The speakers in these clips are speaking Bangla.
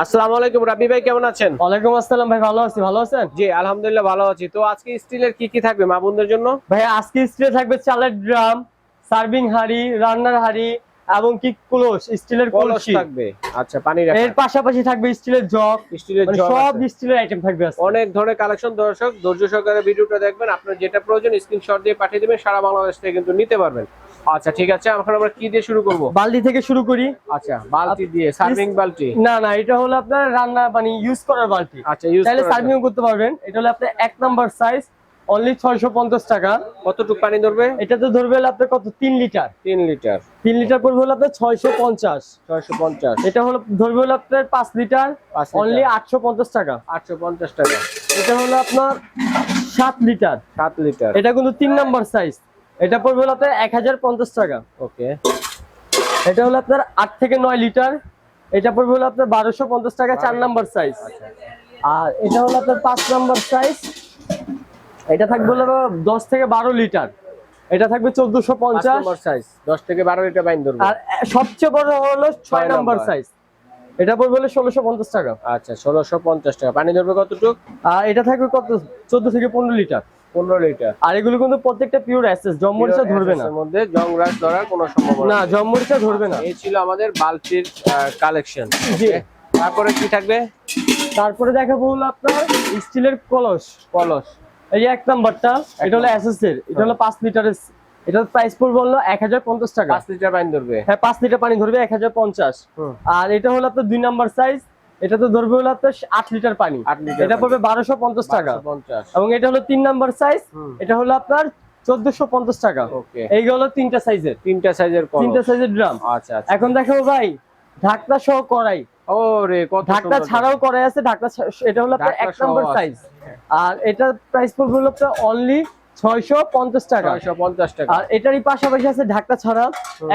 আসসালামু আলাইকুম রাব্বি ভাই কেমন আছেন? ওয়ালাইকুম আসসালাম ভাই ভালো আছি ভালো আছেন? জি আলহামদুলিল্লাহ ভালো আছি। তো আজকে স্টিলের কি কি থাকবে মা বোনদের জন্য? ভাই আজকে স্টিলে থাকবে চালের ড্রাম সার্ভিং হাড়ি রান্নার হাড়ি এবং কি কলস স্টিলের কলস থাকবে। আচ্ছা পানি এর পাশাপাশি থাকবে স্টিলের জগ। স্টিলের মানে জগ সব স্টিলের আইটেম থাকবে অনেক ধরনের কালেকশন দর্শক ধৈর্য সহকারে ভিডিওটা দেখবেন। আপনার যেটা প্রয়োজন স্ক্রিনশট দিয়ে পাঠিয়ে দিবেন সারা বাংলাদেশ থেকে কিন্তু নিতে পারবেন। আচ্ছা ঠিক আছে। এখন আমরা কি দিয়ে শুরু করব? বালতি থেকে শুরু করি। আচ্ছা বালতি দিয়ে সার্ভিং বালতি? না না এটা হলো আপনার রান্না মানে ইউজ করার বালতি। আচ্ছা ইউজ তাহলে সার্ভিং করতে পারবেন। এটা হলো আপনার এক নাম্বার সাইজ অনলি ছয়শো পঞ্চাশ টাকা। কতটুকু পানি ধরবে? এটাতে ধরবে হলো আপনার কত? তিন লিটার। তিন লিটার। তিন লিটার পড়বে হলো আপনার ছয়শো পঞ্চাশ। ছয়শো পঞ্চাশ। এটা হলো ধরবে হলো আপনার পাঁচ লিটার পাঁচ অনলি লিটার আটশো পঞ্চাশ টাকা। আটশো পঞ্চাশ টাকা। এটা হলো আপনার সাত লিটার। সাত লিটার। এটা কিন্তু তিন নাম্বার সাইজ এটা পড়বে হলো আপনার এক হাজার পঞ্চাশ টাকা। ওকে। এটা হলো আপনার আট থেকে নয় লিটার। এটা পড়বে হলো আপনার বারোশো পঞ্চাশ টাকা চার নাম্বার সাইজ আর এটা হলো আপনার পাঁচ নাম্বার সাইজ এটা থাকবে হলো দশ থেকে বারো লিটার। এটা থাকবে চোদ্দশো পঞ্চাশ। সাইজ দশ থেকে বারো লিটার বাইন ধরবে। আর সবচেয়ে বড় হলো ছয় নাম্বার। সাইজ এটা পড়বে হলো ষোলোশো পঞ্চাশ টাকা। আচ্ছা ষোলোশো পঞ্চাশ টাকা। পানি ধরবে কতটুক? আর এটা থাকবে কত? চোদ্দ থেকে পনেরো লিটার। পনেরো লিটার। আর এগুলো কিন্তু প্রত্যেকটা পিওর অ্যাসেস জম্মরিচা ধরবে না। এর মধ্যে ধরার কোনো সম্ভাবনা না। জম্মরিচা ধরবে না। এই ছিল আমাদের বালতির কালেকশন জি। তারপরে কি থাকবে? তারপরে দেখাবো হলো আপনার স্টিলের কলস। কলস। এই এক নাম্বারটা এটা হলো এসএস এর। এটা হলো পাঁচ লিটারের এটার প্রাইস পড়বে হলো এক হাজার পঞ্চাশ টাকা। পাঁচ লিটার পানি ধরবে। হ্যাঁ পাঁচ লিটার পানি ধরবে এক হাজার পঞ্চাশ। হুম। আর এটা হলো আপনার দুই নাম্বার সাইজ এটা তো ধরবে হলো আপনার আট লিটার পানি। এটা পড়বে বারোশো পঞ্চাশ টাকা। এবং এটা হলো তিন নাম্বার সাইজ এটা হলো আপনার চোদ্দশো পঞ্চাশ টাকা। এই হলো তিনটা সাইজের তিনটা সাইজের তিনটা সাইজের ড্রাম আচ্ছা আচ্ছা। এখন ভাই ঢাকনা সহ ঢাকনা ছাড়াও করাই আছে ঢাকনা এটা হলো আপনার এক নম্বর সাইজ আর প্রাইস পড়বে হলো আপনার অনলি ছয়শো পঞ্চাশ টাকা। ছয়শো পঞ্চাশ টাকা। আর এটারই পাশাপাশি আছে ঢাকনা ছাড়া।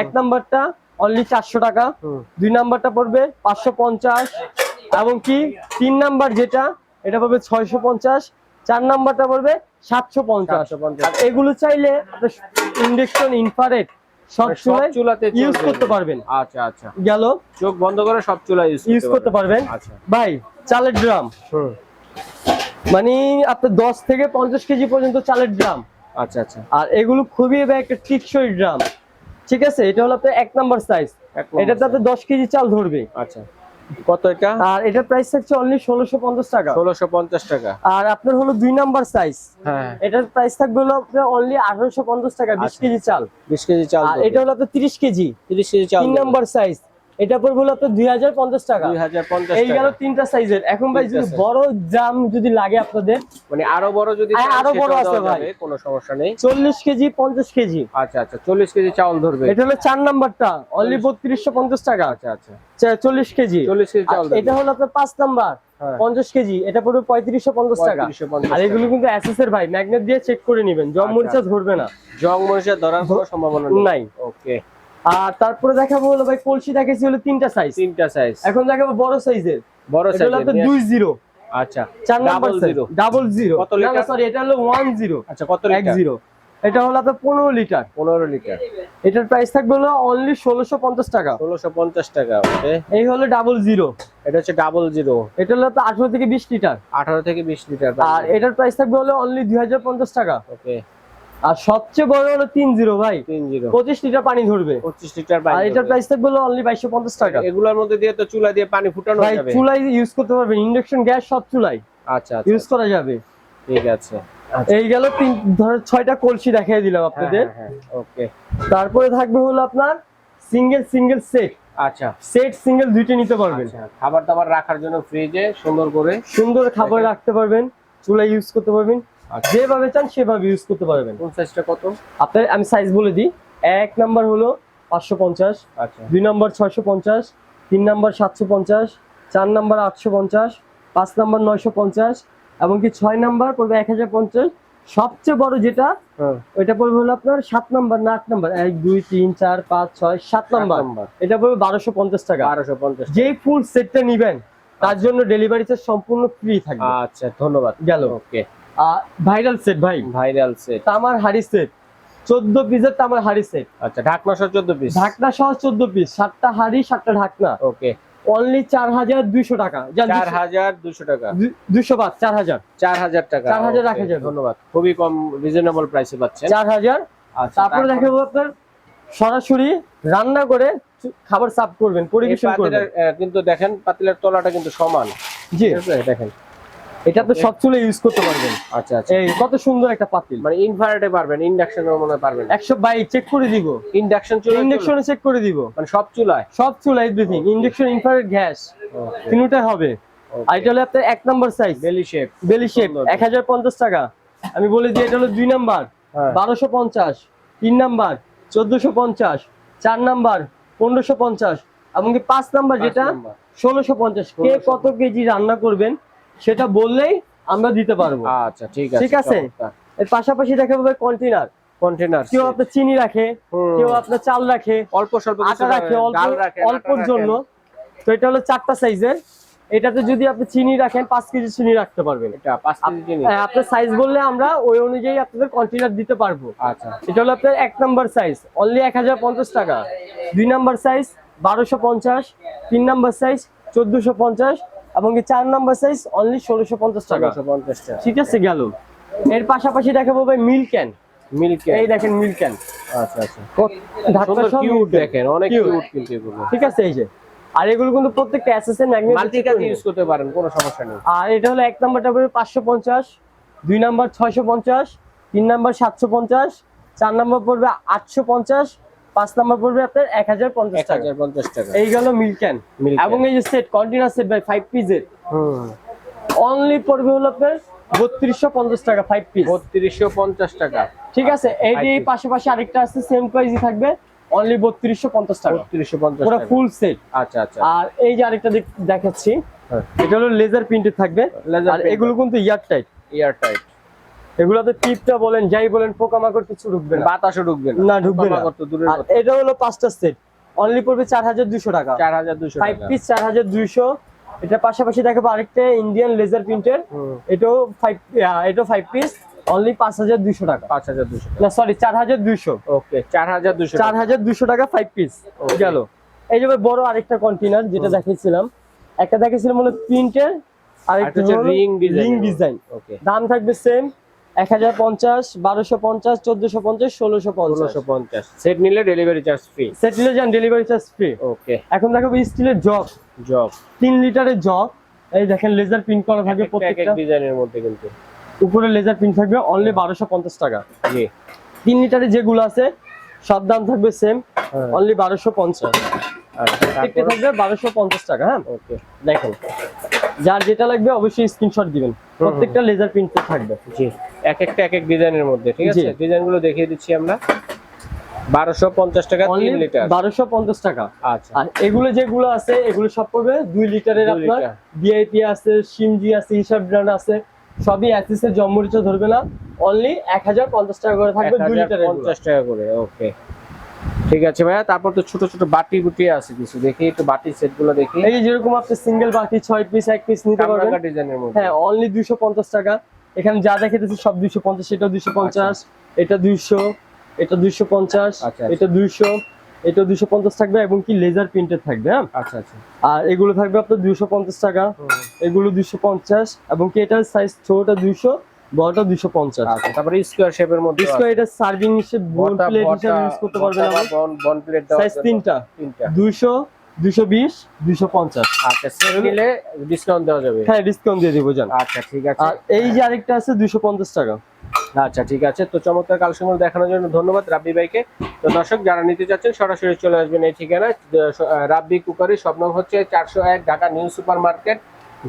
এক নাম্বারটা অনলি চারশো টাকা। হুম। দুই নাম্বারটা পড়বে পাঁচশো পঞ্চাশ। এবং কি? তিন নাম্বার যেটা এটা পড়বে ছয়শো পঞ্চাশ চার নাম্বারটা পড়বে সাতশো পঞ্চাশ। 750 আর এগুলো চাইলে ইন্ডাকশন ইনফারেট সব মানে চুলাতে ইউজ করতে পারবেন। আচ্ছা আচ্ছা। গেল? চোখ বন্ধ করে সব চুলা ইউজ ইউজ করতে পারবেন। আচ্ছা। ভাই চালের ড্রাম। হুম। মানে আপনার দশ থেকে পঞ্চাশ কেজি পর্যন্ত চালের ড্রাম। আচ্ছা আচ্ছা। আর এগুলো খুবই একটা টিকসই ড্রাম। ঠিক আছে? এটা হলো আপনার এক নাম্বার সাইজ এটাতে আপনার দশ কেজি চাল ধরবে। আচ্ছা। কত এটা? আর এটার প্রাইস থাকছে অনলি ষোলোশো পঞ্চাশ টাকা। ষোলোশো পঞ্চাশ টাকা। আর আপনার হলো দুই নাম্বার সাইজ হ্যাঁ। এটার প্রাইস থাকবে হলো আপনার অনলি আঠারোশো পঞ্চাশ টাকা বিশ আচ্ছা। কেজি চাল। বিশ কেজি চাল আর এটা হলো আপনার তিরিশ কেজি। তিরিশ কেজি চাল তিন নাম্বার সাইজ এটা পড়বে হলো আপনার দুই হাজার পঞ্চাশ টাকা। এই গেল তিনটা সাইজের এখন ভাই যদি বড় জাম যদি লাগে আপনাদের মানে আরও বড় যদি আরও বড় আছে ভাই। কোনো সমস্যা নেই। চল্লিশ কেজি পঞ্চাশ কেজি। আচ্ছা আচ্ছা চল্লিশ কেজি চাউল ধরবে। এটা হলো চার নাম্বারটা। অনলি বত্রিশশো পঞ্চাশ টাকা। আচ্ছা আচ্ছা। চল্লিশ কেজি। চল্লিশ কেজি চাউল এটা হলো আপনার পাঁচ নাম্বার। হ্যাঁ। পঞ্চাশ কেজি। এটা পড়বে পঁয়ত্রিশশো পঞ্চাশ টাকা। 3550 আর এগুলো কিন্তু এসএস এর ভাই। ম্যাগনেট দিয়ে চেক করে নিবেন। জম আচ্ছা, মরিচা ধরবে না। জং মরিচের ধরার কোনো সম্ভাবনা নাই। ওকে আর তারপরে দেখাবো হলো ভাই কলসি দেখেছি হলো তিনটা সাইজ তিনটা সাইজ এখন দেখাবো বড় সাইজের বড় সাইজ এটা দুই জিরো আচ্ছা চার নাম্বার জিরো ডাবল জিরো কত লিটার? সরি এটা হলো ওয়ান জিরো আচ্ছা কত লিটার জিরো এটা হলো আপনার পনেরো লিটার পনেরো লিটার এটার প্রাইস থাকবে হলো অনলি ষোলোশো পঞ্চাশ টাকা। ষোলোশো পঞ্চাশ টাকা ওকে এই হলো ডাবল জিরো এটা হচ্ছে ডাবল জিরো এটা হলো আঠারো থেকে বিশ লিটার আঠারো থেকে বিশ লিটার আর এটার প্রাইস থাকবে হলো অনলি দুই হাজার পঞ্চাশ টাকা। ওকে আর সবচেয়ে বড় হলো তিন জিরো ভাই। তিন জিরো। পঁচিশ লিটার পানি ধরবে। পঁচিশ লিটার আর এটার প্রাইস থাকবে অনলি বাইশশো পঞ্চাশ টাকা। এগুলোর মধ্যে দিয়ে তো চুলা দিয়ে পানি ফুটানো ভাই যাবে। চুলাই ইউজ করতে পারবেন ইন্ডাকশন গ্যাস সব চুলাই। আচ্ছা আচ্ছা। ইউজ করা যাবে। ঠিক আছে। এই গেল তিন ধর ছয়টা কলসি দেখিয়ে দিলাম হ্যাঁ আপনাদের হ্যাঁ ওকে। তারপরে থাকবে হলো আপনার সিঙ্গেল সিঙ্গেল সেট আচ্ছা। সেট সিঙ্গেল দুইটা নিতে পারবেন। আচ্ছা খাবার দাবার রাখার জন্য ফ্রিজে সুন্দর করে সুন্দর খাবার রাখতে পারবেন। চুলা ইউজ করতে পারবেন। আচ্ছা। যেভাবে চান সেভাবে ইউজ করতে পারবেন। কোন সাইজটা কত? আপনার আমি সাইজ বলে দিই। এক নাম্বার হলো পাঁচশো পঞ্চাশ আচ্ছা। দুই নাম্বার ছয়শো পঞ্চাশ তিন নাম্বার সাতশো পঞ্চাশ চার নাম্বার আটশো পঞ্চাশ পাঁচ নাম্বার নয়শো পঞ্চাশ এমনকি ছয় নাম্বার পড়বে এক হাজার পঞ্চাশ। সবচেয়ে বড় যেটা হ্যাঁ। ওইটা পড়বে হলো আপনার সাত নাম্বার না আট নাম্বার এক দুই তিন চার পাঁচ ছয় সাত নাম্বার নাম্বার এটা পড়বে বারোশো পঞ্চাশ টাকা। বারোশো পঞ্চাশ যেই ফুল সেটটা নিবেন তার জন্য ডেলিভারি চার্জ সম্পূর্ণ ফ্রি থাকবে। আচ্ছা ধন্যবাদ। গেল। ওকে ভাইরাল সেট ভাই। Viral set. তামার হাড়ি সেট। চোদ্দ পিসের তামার হাড়ি সেট। আচ্ছা ঢাকনা সহ চোদ্দ পিস? ঢাকনা সহ চোদ্দ পিস। সাতটা হাড়ি সাতটা ঢাকনা। ওকে। অনলি চার হাজার দুইশো টাকা। চার হাজার দুশো টাকা। দুশো বাদ চার হাজার। চার হাজার টাকা। 4000 Okay, রাখা যাবে। ধন্যবাদ। খুবই কম রিজনেবল প্রাইসে পাচ্ছেন। চার হাজার। আচ্ছা, তারপরে দেখাবো আপনার সরাসরি রান্না করে খাবার সার্ভ করবেন পরিবেশন করবেন। কিন্তু দেখেন পাতিলের তলাটা কিন্তু সমান। জি। দেখেন। এটা তো সব চুলে ইউজ করতে পারবেন। আচ্ছা আচ্ছা। এই কত সুন্দর একটা পাতিল। মানে ইনভার্টে পারবেন ইন্ডাকশনের মনে পারবেন। একশো বাই চেক করে দিব। ইন্ডাকশন চুলা ইন্ডাকশনে চেক করে দিব। মানে সব চুলায়? সব চুলা এভরিথিং ইন্ডাকশন ইনফ্রারেড গ্যাস তিনটাই হবে। আর এটা হলো আপনার এক number size belly shape belly shape সুন্দর। এক হাজার পঞ্চাশ টাকা। আমি বলে দিই এটা হলো দুই নাম্বার হ্যাঁ। বারোশো পঞ্চাশ। তিন নাম্বার চোদ্দশো পঞ্চাশ। চার নাম্বার পনেরোশো পঞ্চাশ। এমনকি পাঁচ নাম্বার যেটা? নাম্বার। ষোলোশো পঞ্চাশ। কে কত কেজি রান্না করবেন? সেটা বললেই আমরা দিতে পারব। আচ্ছা ঠিক আছে ঠিক আছে? এর পাশাপাশি দেখা যাবে কন্টেনার কন্টেনার কেউ আপনার চিনি রাখে কেউ আপনার চাল রাখে অল্প স্বল্প আটা রাখে অল্পর জন্য। তো এটা হলো চারটা সাইজের এটাতে যদি আপনি চিনি রাখেন পাঁচ কেজি চিনি রাখতে পারবেন। আপনার সাইজ বললে আমরা ওই অনুযায়ী আপনাদের কন্টেনার দিতে পারব। আচ্ছা। এটা হলো আপনার এক নাম্বার সাইজ অনলি এক হাজার পঞ্চাশ টাকা। দুই নাম্বার সাইজ বারোশো পঞ্চাশ। তিন নাম্বার সাইজ চোদ্দশো পঞ্চাশ। এবং কি চার নাম্বার সাইজ অনলি ষোলোশো পঞ্চাশ টাকা। পঞ্চাশ টাকা। ঠিক আছে গেল। এর পাশাপাশি দেখাবো ভাই মিল ক্যান এই দেখেন মিল ক্যান আচ্ছা আচ্ছা। ঢাকা কিউট দেখেন অনেক কিউট কিন্তু এগুলো। ঠিক আছে এই যে। আর এগুলো কিন্তু প্রত্যেকটা এসএসএন মাল্টি কাজ ইউজ করতে পারেন কোনো সমস্যা নেই। আর এটা হলো এক নাম্বারটা দুই নাম্বার ছয়শো পঞ্চাশ তিন নাম্বার সাতশো পঞ্চাশ চার নাম্বার পড়বে আটশো পঞ্চাশ পাঁচ নাম্বার পড়বে আপনার এক হাজার পঞ্চাশ টাকা। টাকা। এই গেল মিল ক্যান। Milk can। এবং এই যে set continuous set by five পিসের হুম। অনলি পড়বে হলো আপনার বত্রিশশো পঞ্চাশ টাকা ফাইভ পিস বত্রিশশো পঞ্চাশ টাকা। ঠিক আছে এইটি পাশাপাশি আরেকটা আছে সেম প্রাইসই থাকবে অনলি বত্রিশশো পঞ্চাশ টাকা। বত্রিশশো পঞ্চাশ পুরো ফুল সেট আচ্ছা আচ্ছা। আর এই যে আরেকটা দেখ- দেখাচ্ছি হ্যাঁ। এটা হলো লেজার প্রিন্টেড থাকবে। আর এগুলো কিন্তু ইয়ার টাইট এয়ার টাইট এগুলোতে টিপটা বলেন যাই বলেন পোকামাকড় কিছু ঢুকবে না। বাতাসও ঢুকবে না, ঢুকবে না। আর এটা হলো পাঁচটা সেট অনলি পড়বে চার হাজার দুশো টাকা। চার হাজার দুশো ফাইভ পিস চার হাজার দুইশো। এটা পাশাপাশি দেখাবো আরেকটা ইন্ডিয়ান লেজার প্রিন্টের এটাও ফাইভ এটাও ফাইভ পিস অনলি পাঁচ হাজার দুইশো টাকা। পাঁচ হাজার দুশো না সরি চার হাজার দুইশো। ওকে চার হাজার দুশো চার হাজার দুশো টাকা ফাইভ পিস. গেল। এই যে বড় আরেকটা কন্টেনার যেটা দেখিয়েছিলাম একটা দেখিয়েছিলাম হলো প্রিন্টের আরেকটা হচ্ছে হলো ring design ring. Design okay দাম থাকবে সেম এক হাজার পঞ্চাশ বারোশো পঞ্চাশ চোদ্দশো পঞ্চাশ ষোলোশো পঞ্চাশ। ষোলোশো পঞ্চাশ। সেট নিলে ডেলিভারি চার্জ ফ্রি সেট নিলে যান ডেলিভারি চার্জ ফ্রি ওকে এখন দেখাবো স্টিলের জগ জব তিন লিটারের জগ এই দেখেন লেজার প্রিন্ট করা এক প্রত্যেকটা। ডিজাইনের মধ্যে কিন্তু। উপরে লেজার প্রিন্ট থাকবে অনলি বারোশো পঞ্চাশ টাকা। জি। তিন লিটারের যেগুলো আছে সব দাম থাকবে সেম হ্যাঁ। অনলি বারোশো পঞ্চাশ। প্রত্যেকটা থাকবে বারোশো পঞ্চাশ টাকা হ্যাঁ? ওকে দেখেন। যার যেটা লাগবে অবশ্যই স্ক্রিনশট দিবেন। প্রত্যেকটা লেজার প্রিন্ট থাকবে। জি। এক একটা এক এক ডিজাইনের মধ্যে ঠিক আছে। ডিজাইনগুলো দেখিয়ে দিচ্ছি আমরা। বারোশো পঞ্চাশ টাকা লিটার টাকা। আচ্ছা। আর এগুলো যেগুলো আছে এগুলো সব পড়বে দুই লিটারের আপনার লিটার। ভিআইপি আছে সিমজি আছে হিসাব ব্র্যান্ড আছে সবই অ্যাক্সিসের জম্মরিচা ধরবে না। অনলি এক হাজার পঞ্চাশ টাকা করে থাকবে লিটারের টাকা করে ওকে। ঠিক আছে ভাইয়া তারপর তো ছোট ছোট বাটি বুটি আছে কিছু। দেখি একটু বাটি সেটগুলো দেখি। এই যেরকম আপনি সিঙ্গেল বাকি ছয় পিস এক পিস নিতে পারবেন। হ্যাঁ অনলি দুইশো পঞ্চাশ টাকা। এখানে যা দেখাতেছি সব দুইশো পঞ্চাশ এটা দুইশো পঞ্চাশ এটা দুইশো এটা দুইশো পঞ্চাশ আচ্ছা, আচ্ছা। এটা দুইশো এটা দুইশো পঞ্চাশ থাকবে এবং কি লেজার প্রিন্টেড থাকবে হ্যাঁ? আচ্ছা আচ্ছা। আর এগুলো থাকবে আপনার দুইশো পঞ্চাশ টাকা। এগুলো দুইশো পঞ্চাশ এবং কি এটার সাইজ ছোটটা দুইশো বড়টা দুইশো পঞ্চাশ। আচ্ছা তারপরে স্কোয়ার শেপের মধ্যে এটা সার্ভিং হিসেবে বোন প্লেট হিসেবে ইউজ করতে পারবেন বন বন প্লেট সাইজ তিনটা। তিনটা। দুইশো দুইশো বিশ দুইশো পঞ্চাশ। আচ্ছা সেট নিলে ডিসকাউন্ট দেওয়া যাবে। হ্যাঁ ডিসকাউন্ট দিয়ে দিব জান। আচ্ছা ঠিক আছে। আর এই যে আরেকটা আছে টাকা। আচ্ছা ঠিক আছে। তো চমৎকার কালেকশনগুলো দেখানোর জন্য ধন্যবাদ রাব্বি ভাইকে। তো দর্শক যারা নিতে চাচ্ছেন সরাসরি চলে আসবেন এই ঠিকানায়। রাব্বি কুকারি স্বপ্ন হচ্ছে চারশো এক ঢাকা নিউ সুপার মার্কেট।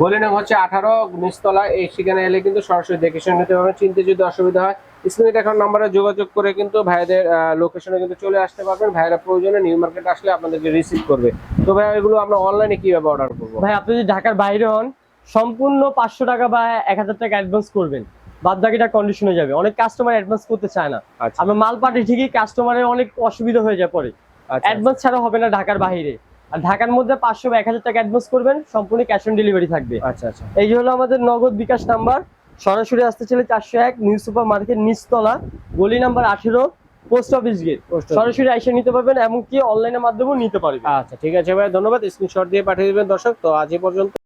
গলিনং হচ্ছে আঠারো নিচতলা। এই ঠিকানায় এলে কিন্তু সরাসরি দেখে শুনে নিতে পারবেন। চিনতে যদি অসুবিধা হয় স্ক্রিনে দেখার নাম্বারে যোগাযোগ করে কিন্তু ভাইদের লোকেশনে কিন্তু চলে আসতে পারবেন। ভাইরা প্রয়োজনে নিউ মার্কেট আসলে আপনাদেরকে রিসিভ করবে। তো ভাই এগুলো আমরা অনলাইনে কীভাবে অর্ডার করব? ভাই আপনি যদি ঢাকার বাইরে হন সম্পূর্ণ পাঁচশো টাকা বা এক হাজার টাকা অ্যাডভান্স করবেন। বাদ বাকিটা কন্ডিশনে যাবে। অনেক কাস্টমার অ্যাডভান্স করতে চায় না। আচ্ছা। আমরা মাল পাঠিয়ে ঠিকই কাস্টমারের অনেক অসুবিধা হয়ে যায় পরে। আচ্ছা। অ্যাডভান্স ছাড়া হবে না ঢাকার বাইরে। আর ঢাকার মধ্যে পাঁচশো বা এক হাজার টাকা অ্যাডভান্স করবেন সম্পূর্ণ ক্যাশ অন ডেলিভারি থাকবে। আচ্ছা আচ্ছা। এই যে হলো আমাদের নগদ বিকাশ নাম্বার সরাসরি আসতে চলে চারশো এক নিউ সুপার মার্কেট নিচতলা গলি নাম্বার আঠেরো পোস্ট অফিস গেট সরাসরি এসে নিতে পারবেন এমনকি অনলাইনের মাধ্যমেও নিতে পারবেন। আচ্ছা ঠিক আছে ভাই ধন্যবাদ। স্ক্রিনশট দিয়ে পাঠিয়ে দেবেন দর্শক। তো আজ এই পর্যন্ত